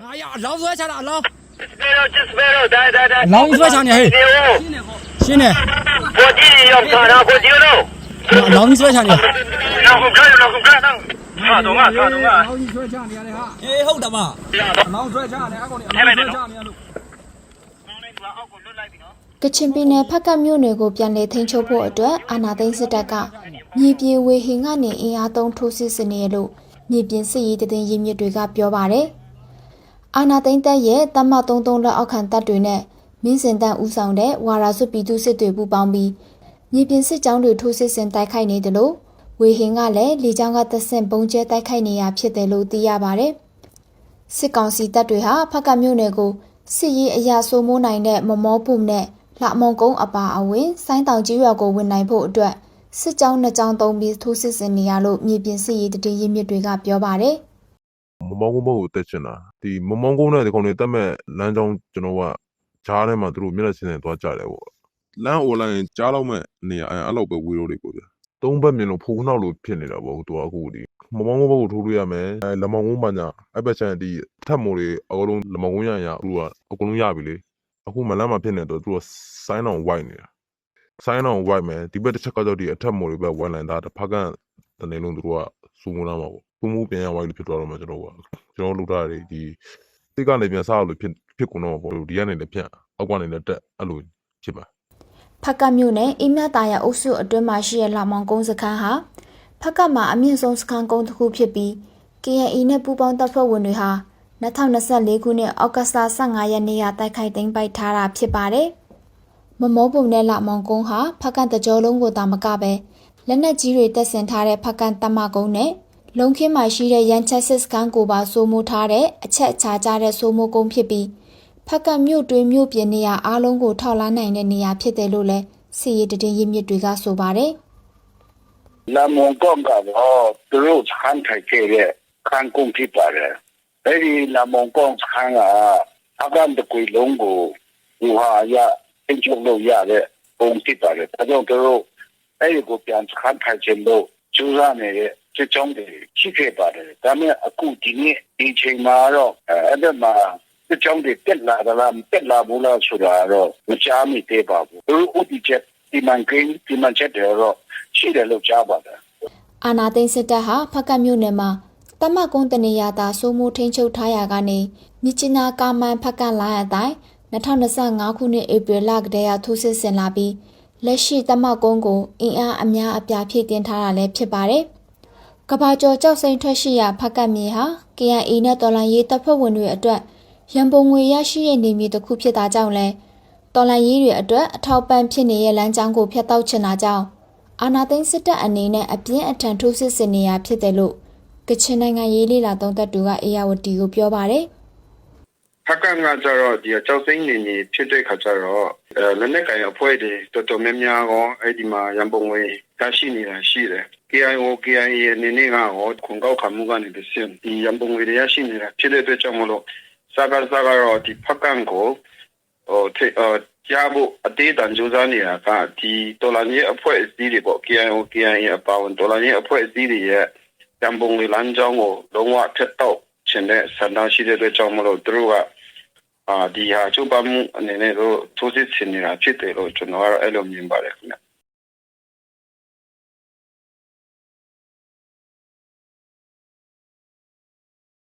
။ဟာရအလောင်းဆွဲချတာအလောင်း Spero, ci spero, dai, dai, dai. အလောင်းဆွဲချနေဟဲ့ Dio, ရှင်းနေ Godini, io cana, Godio no. အလောင်းဆွဲချနေ Non comprare, non comprare, no. Fa, domani, fa, အ domani. လောင်းဆွဲချနေရတယ်ဟာအေးဟုတ်တယ်မအလောင်းဆွဲချနေအကောင်နေအလောင်းဆွဲချနေလို့ ကချင်ပြည်နယ်ဖက်ကမြို့နယ်ကိုပြန်လည်ထိန်းချုပ်ဖို့အတွက်အာဏာသိမ်းစစ်တပ်ကမြေပြင်ဝေဟင်ကနေအင်အားသုံးထိုးစစ်ဆင်နေရလို့မြေပြင်စစ်ရေးတည်င်းရင်းမြစ်တွေကပြောပါတယ်။ အာဏာသိမ်းတပ်ရဲ့တမ33လက်အောက်ခံတပ်တွေနဲ့မင်းစင်တန်ဦးဆောင်တဲ့ဝါရာစုပြည်သူစစ်တွေပူးပေါင်းပြီးမြေပြင်စစ်ကြောင်းတွေထိုးစစ်ဆင်တိုက်ခိုက်နေတယ်လို့ဝေဟင်ကလည်းလေကြောင်းကသက်ဆင့်ပုံကျဲတိုက်ခိုက်နေရဖြစ်တယ်လို့သိရပါတယ်။စစ်ကောင်စီတပ်တွေဟာဖက်ကမြို့နယ်ကိုစစ်ရေးအရာစိုးမိုးနိုင်တဲ့မမောပုနဲ့လှမုံကုန်းအပါအဝင်စိုင်းတောင်ကြီးရွာကိုဝင်နိုင်ဖို့အတွက်စစ်ကြောင်းနှစ်ကြောင်းသုံးပြီးထိုးစစ်ဆင်နေရလို့မြေပြင်စစ်ရေးတည်ရင်းမြစ်တွေကပြောပါတယ် မမောင်းကုန်းဘက်ကိုတက်ချင်တာဒီမမောင်းကုန်းနဲ့ဒီကောင်တွေတက်မဲ့လမ်းကြောင်းကျွန်တော်ကဂျားထဲမှာသူတို့မျက်နှာချင်းချင်းသွားကြတယ်ပေါ့လမ်း online ကြားတော့မဲ့နေရာအဲ့အဲ့လောက်ပဲဝေလို့တွေကိုဗျသုံးဘက်မြင်လို့ဖုန်းနောက်လို့ဖြစ်နေတာပေါ့သူကအခုဒီမမောင်းကုန်းဘက်ကိုထိုးလို့ရမယ်အဲလမောင်းကုန်းမှညာအဲ့ဘက်ချန်ဒီအထက်မိုးတွေအကုန်လုံးလမောင်းကုန်းရရသူကအကုန်လုံးရပြီလေအခုမလမ်းမှာဖြစ်နေတော့သူကဆိုင်းအောင် white နေတာဆိုင်းအောင် white မယ်ဒီဘက်တစ်ချက်ကတော့ဒီအထက်မိုးတွေပဲဝိုင်းလိုက်တာတစ်ဖက်ကတနေလုံးသူတို့ကစူးမလာမှာပေါ့ စူးမှုပြန်ရ white လို့ဖြစ်သွားတော့မှကျွန်တော်ကကျွန်တော်လုပ်ထားတယ်ဒီတိတ်ကနေပြန်စားလို့ဖြစ်ဖြစ်ကုန်တော့ပေါ့ဒီကနေလည်းဖြတ်အောက်ကနေလည်းတက်အဲ့လိုဖြစ်ပါဖက်ကမြို့နယ်အင်းမြတာယာအုပ်စုအတွင်းမှာရှိတဲ့လှမောင်ကုန်းစခန်းဟာဖက်ကမှာအမြင့်ဆုံးစခန်းကုန်းတစ်ခုဖြစ်ပြီး KNE နဲ့ပူးပေါင်းတပ်ဖွဲ့ဝင်တွေဟာ2024ခုနှစ်အောက်တိုဘာ15ရက်နေ့ကတိုက်ခိုက်သိမ်းပိုက်ထားတာဖြစ်ပါတယ်။မမောပုံနဲ့လမောင်ကုန်းဟာဖက်ကန်တကြောလုံးကိုတာမကပဲလက်နက်ကြီးတွေတက်ဆင်ထားတဲ့ဖက်ကန်တမကုန်းနဲ့ လုံခင်းမှာရှိတဲ့ရန်ချက်စစ်စကန်ကိုပါစိုးမိုးထားတဲ့အချက်အခြားကြတဲ့စိုးမိုးကုန်းဖြစ်ပြီးဖက်ကန်မြို့တွင်းမြို့ပြင်နေရာအားလုံးကိုထောက်လာနိုင်တဲ့နေရာဖြစ်တယ်လို့လည်းစီရီတည်င်းရင်းမြစ်တွေကဆိုပါတယ်။လာမွန်ကောင်ကတော့သူတို့စခန်းထိုင်ခဲ့တဲ့ခန်းကုန်ဖြစ်ပါတယ်။အဲဒီလာမွန်ကောင်စခန်းကအကန်တကွေလုံးကိုဒီဟာရအင်ချုံလို့ရတဲ့ပုံဖြစ်ပါတယ်။ဒါကြောင့်သူတို့အဲဒီကိုပြန်စခန်းထိုင်ခြင်းလို့ကျူးစားနေတဲ့ စစ်ကြောင်းတွေရှိခဲ့ပါတယ်။ဒါပေမဲ့အခုဒီနေ့ဒီချိန်မှာတော့အဲအဲ့ဒါမှာစစ်ကြောင်းတွေတက်လာတာလားမတက်လာဘူးလားဆိုတာတော့မကြားမိသေးပါဘူး။သူတို့ဥတီချက်ဒီမန်ကင်းဒီမန်ချက်တွေတော့ရှိတယ်လို့ကြားပါတယ်။အာနာသိန်းစစ်တပ်ဟာဖက်ကတ်မြို့နယ်မှာတမတ်ကုန်းတနေရတာစိုးမိုးထိန်ချုပ်ထားရာကနေမြစ်ချနာကာမန်ဖက်ကတ်လာရတိုင်း2025ခုနှစ်ဧပြီလကတည်းကထိုးစစ်ဆင်လာပြီးလက်ရှိတမတ်ကုန်းကိုအင်အားအများအပြားဖြည့်တင်းထားတာလည်းဖြစ်ပါတယ်။ ကဘာကျော်ကြောက်စိန်ထွက်ရှိရာဖက်ကတ်မြေဟာ KNA နဲ့တော်လန်ရေးတပ်ဖွဲ့ဝင်တွေအတွက်ရန်ပုံငွေရရှိတဲ့နေမြေတစ်ခုဖြစ်တာကြောင့်လဲတော်လန်ရေးတွေအတွက်အထောက်ပံ့ဖြစ်နေတဲ့လမ်းကြောင်းကိုဖျက်တောက်ချင်တာကြောင့်အာနာသိန်းစစ်တပ်အနေနဲ့အပြင်းအထန်ထိုးစစ်ဆင်နေရဖြစ်တယ်လို့ကချင်နိုင်ငံရေးလေးလာသုံးသက်သူကအေယာဝတီကိုပြောပါတယ်ဖက်ကငါကြတော့ဒီအကြောက်စိမ့်နေနေဖြစ်တဲ့ခါကျတော့အဲလက်နက်ကင်အဖွဲ့တွေတော်တော်များများကောအဲ့ဒီမှာရန်ပုံငွေရရှိနေတာရှိတယ် KIO KIA အနေနဲ့ကရောခွန်ကောက်ခံမှုကနေတစ်ဆင့်ဒီရန်ပုံငွေတွေရရှိနေတာဖြစ်တဲ့အတွက်ကြောင့်မလို့စကားစကားတော့ဒီဖက်ကန်ကိုဟိုထေအရဖို့အသေးတန်ကြိုးစားနေတာကဒီဒေါ်လာကြီးအဖွဲ့အစည်းတွေပေါ့ KIO KIA အပါဝင်ဒေါ်လာကြီးအဖွဲ့အစည်းတွေရဲ့ရန်ပုံငွေလမ်းကြောင်းကိုလုံးဝဖျက်တော့ချင်တဲ့ဆန္ဒရှိတဲ့အတွက်ကြောင့်မလို့သူတို့ကအာဒီဟာချုပ်ပါမှုအနေနဲ့တော့ထိုးစစ်ဆင်နေတာဖြစ်တယ်လို့ကျွန်တော်ကတော့အဲ့လိုမြင်ပါတယ်ခင်ဗျ